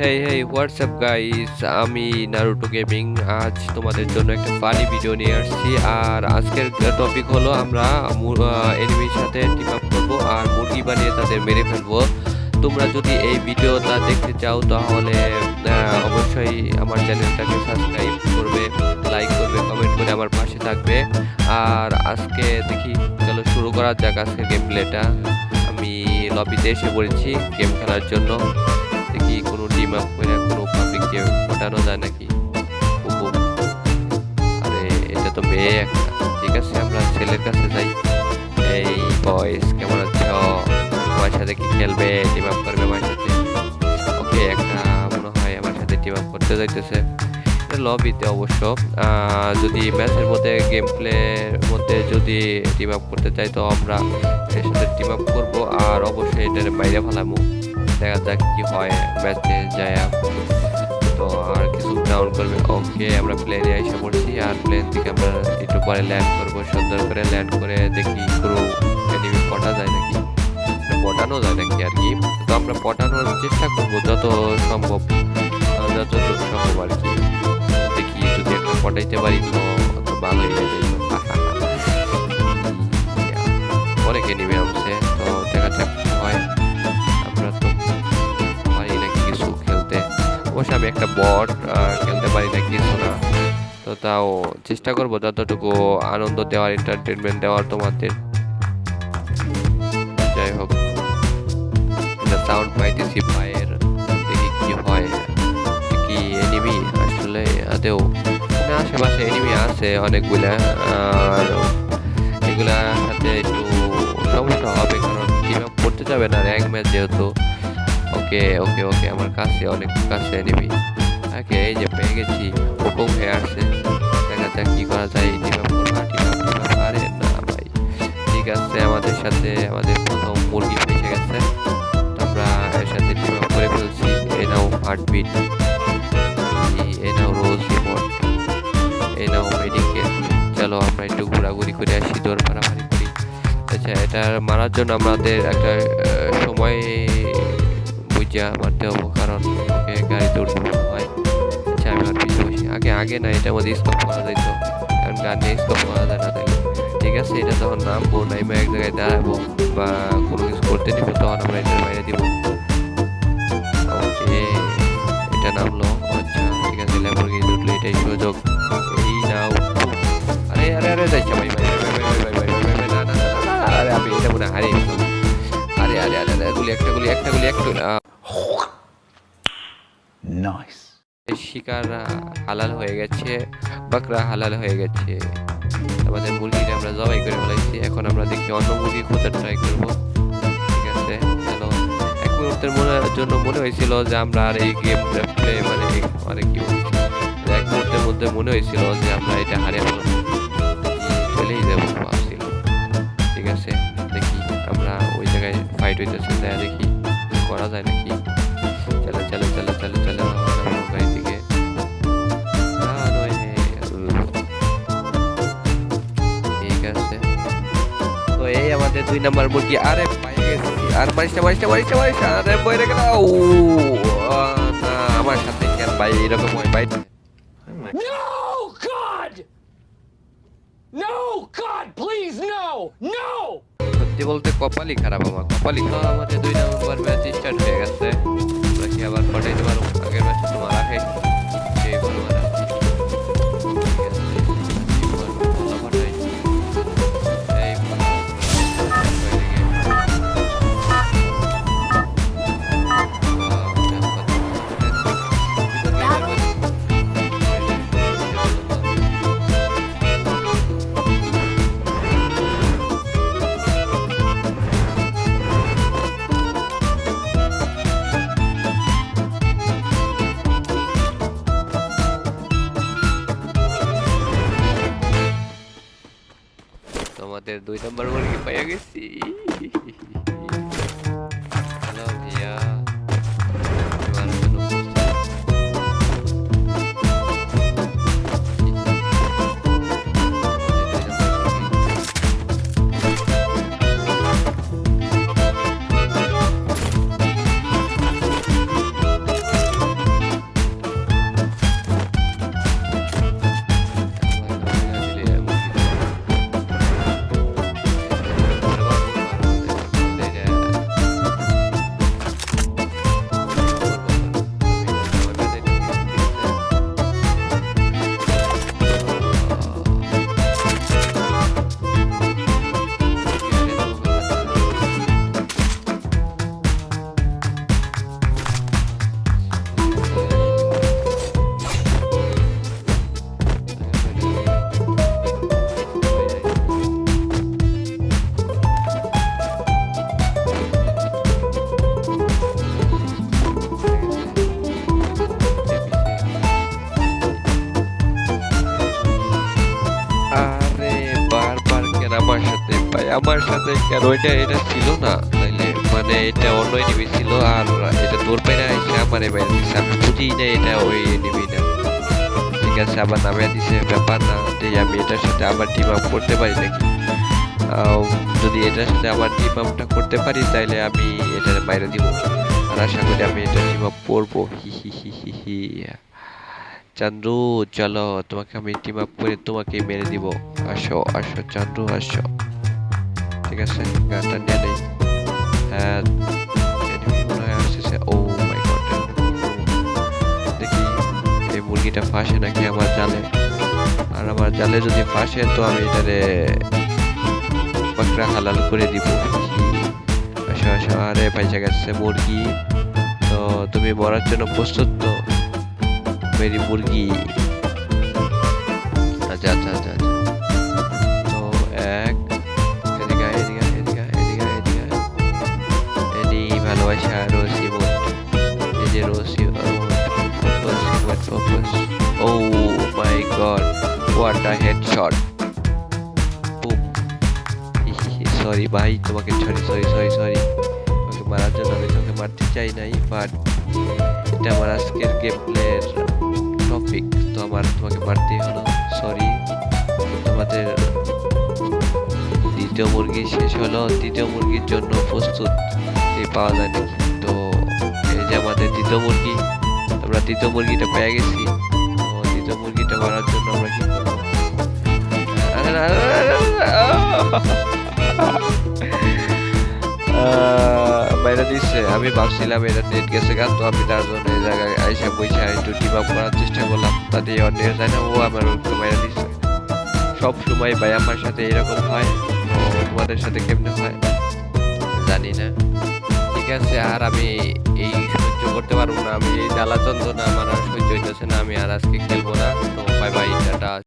হেই hey WhatsApp guys আমি Naruto gaming আজ তোমাদের জন্য একটা ফানি ভিডিও নিয়ে আসছি। আর আজকের টপিক হলো আমরা এনিমির সাথে টিম আপ করব আর মুরগি বানিয়ে তাদের মেরে ফেলব। তোমরা যদি এই ভিডিওটা দেখতে চাও, তাহলে অবশ্যই আমার চ্যানেলটাকে সাবস্ক্রাইব করবে লাইক করবে কমেন্ট করে আমার পাশে থাকবে। আর আজকে দেখি, চলো শুরু করা যাক আজকের গেম প্লেটা আমি লবিতে এসে পড়েছি গেম খেলার জন্য। কোনো টিম আপ করে কোনো পাবলিককে ওঠানো যায় নাকি? আরে, এটা তো মেয়ে একটা। ঠিক আছে, আমরা ছেলের কাছে যাই। এই বয়েস কেমন আছো? আমার সাথে কি খেলবে? টিম আপ করবে আমার সাথে? ওকে, একটা মনে হয় আমার সাথে টিম আপ করতে যাইতেছে। লবিতে অবশ্য। যদি ম্যাচের মধ্যে গেম প্লের মধ্যে যদি টিম আপ করতে চাই, তো আমরা এর সাথে টিম আপ করব। আর অবশ্যই এটার বাইরে ফেলামো। দেখা যাক কি হয় ম্যাচে যায় তো আর কিছু ডাউন করবে। ওকে আমরা প্লেনে এসে পড়ছি আর প্লেন থেকে আমরা একটু পরে ল্যান্ড করব। সুন্দর করে ল্যান্ড করে দেখি কোনো এনিমি পটা যায় নাকি? না, পটানো যায় নাকি আর কি? তো আমরা পটানোর চেষ্টা করব যত সম্ভব। অবশ্য আমি একটা বট খেলতে পারি না, কিছু না। তো তাও চেষ্টা করব যতটুকু আনন্দ দেওয়ার এন্টারটেনমেন্ট দেওয়ার তোমাদের। যাই হোক সাউন্ড পাইতেছি পায়ের দেখি কি হয়। কি এনিমি আসলে, আদেও না আশেপাশে এনিমি আছে অনেকগুলা, আর এগুলা সাথে একটু সমস্যা হবে, কারণ টিম করতে যাবে না র্যাঙ্ক ম্যাচ যেহেতু। ওকে ওকে ওকে, আমার কাছে অনেক কাছে নিবি ওকে, এই যে পেয়ে গেছি। হুকুম হয়ে আসছে। দেখা যাক কি করা যায়। আরে না ভাই। ঠিক আছে, আমাদের সাথে, আমাদের প্রথম মুরগি ফেসে গেছে। আমরা এর সাথে টিম আপ করে ফেলছি। এই নাও হার্টবিট এই নাও রোজ রিপোর্ট। এই নাও মেডিকেল চলো, আমরা একটু ঘোরাঘুরি করে আসি, দৌড় মারামারি করি। আচ্ছা এটা মারার জন্য আমাদের একটা সময় যা আমার দেবো কারণ ওকে গাড়িতে উঠবো হয় আচ্ছা আমি ওর পিছিয়ে বসি। আগে আগে না, এটা আমাদের স্টপ করা যাইতো কারণ গান নিয়ে স্টপ করা যায় না তাই ঠিক আছে, এটা যখন নামবো, নাইমে এক জায়গায় দাঁড়াবো বা কোনো কিছু করতে নিব, তখন আমরা এটার বাইরে দিব। ওকে, এটা নামলো। আচ্ছা ঠিক আছে লেবার গিয়ে উঠল, এটাই সুযোগ। এই নাও। আরে আরে আরে, যাইছে, ভাই ভাই আরে, আমি এটা মনে হারিয়ে আরে আরে আরে গুলি, একটা গুলি একটা গুলি, একটা শিকার হালাল হয়ে গেছে, বাকরা হালাল হয়ে গেছে। আমাদের মুরগিটা আমরা জবাই করে ফেলাইছি এখন আমরা দেখি অন্য মুরগি খোঁজার ট্রাই করব। ঠিক আছে, চলো। এক মুহূর্তের মনে জন্য মনে হয়েছিল যে আমরা আর এই গেম প্লে মানে মানে কি এক মুহূর্তের মধ্যে মনে হয়েছিল যে আমরা এটা হারিয়ে ফেলব। চলেই যাব ভাবছিল। ঠিক আছে, দেখি আমরা ওই জায়গায় ফাইট হইতেছে দেখি করা যায় নাকি? দুই নাম্বার মুরগি। আরে গেছি। আর মারিস না মারিস না মারিস না মারিস আরে বইরে গেল। না আমার সাথে কেন ভাই? এরকম হয় ভাই। No, God! No, God, please, no! No! সত্যি বলতে কপালই খারাপ আমার। কপালই খারাপ। আমাদের দুই নম্বর ম্যাচ স্টার্ট হয়ে গেছে। আমরা কি আবার পটাইতে পারব? আগের ম্যাচে তো মারা খাই দুই নম্বর মুরগি পাইয়া গেছি। আমার সাথে কেন এটা এটা ছিল না, তাইলে মানে এটা অন্য এনিমি ছিল, আর এটা তোর পায়রা এসে আমার এবার আমি বুঝি না এটা ওই এনিমি না। ঠিক আছে, আবার নামে দিছে, ব্যাপার না, যে আমি এটার সাথে আবার টিম আপ করতে পারি নাকি? যদি এটার সাথে আবার টিম আপটা করতে পারি, তাইলে আমি এটা বাইরে দিব। আর আশা করি আমি এটা টিম আপ করব। হি হি হি হি হি। চান্দ্রু চলো, তোমাকে আমি টিম আপ করে তোমাকে মেরে দিব। আসো আসো চান্দ্রু আসো। ঠিক আছে, গানটা নিয়ে নেই। হ্যাঁ ও মুরগিটা ফাঁসে নাকি আমার জালে? আর আমার জালে যদি ফাঁসে, তো আমি এটারে বাকরা হালাল করে দিব। আরে পাইসা গেছে মুরগি। তো তুমি মরার জন্য প্রস্তুত তো? মেরি মুরগি। আচ্ছা আচ্ছা আচ্ছা। What a headshot boom sorry ভাই তোমাকে সরি সরি সরি সরি তোমাকে মারার জন্য আমি তোমাকে মারতে চাই নাই বাট এটা আমার আজকের গেম প্লের টপিক তো আমার তোমাকে মারতেই হলো সরি তোমাদের দ্বিতীয় মুরগি শেষ হলো তৃতীয় মুরগির জন্য প্রস্তুত পাওয়া যায় নাকি তো এই যে আমাদের দ্বিতীয় মুরগি, আমরা তৃতীয় মুরগিটা পেয়ে গেছি, তো দ্বিতীয় মুরগিটা মারার দিচ্ছে আমি ভাবছিলাম এটা নেট গেছে গা, তো আমি তার জন্য এই জায়গায় আইসা বইসা একটু আপ করার চেষ্টা করলাম। তাতে অন্যের যায় না, ও আমার উল্টো দিচ্ছে সব সময় ভাই আমার সাথে এরকম হয় তোমাদের সাথে কেমনে হয়? জানি না। ঠিক আছে, আর আমি এই সহ্য করতে পারব না, আমি এই জ্বালা যন্ত্রণা আমার আর সহ্য হইতেছে না, আমি আর আজকে খেলব না। তো বাই বাই টাটা।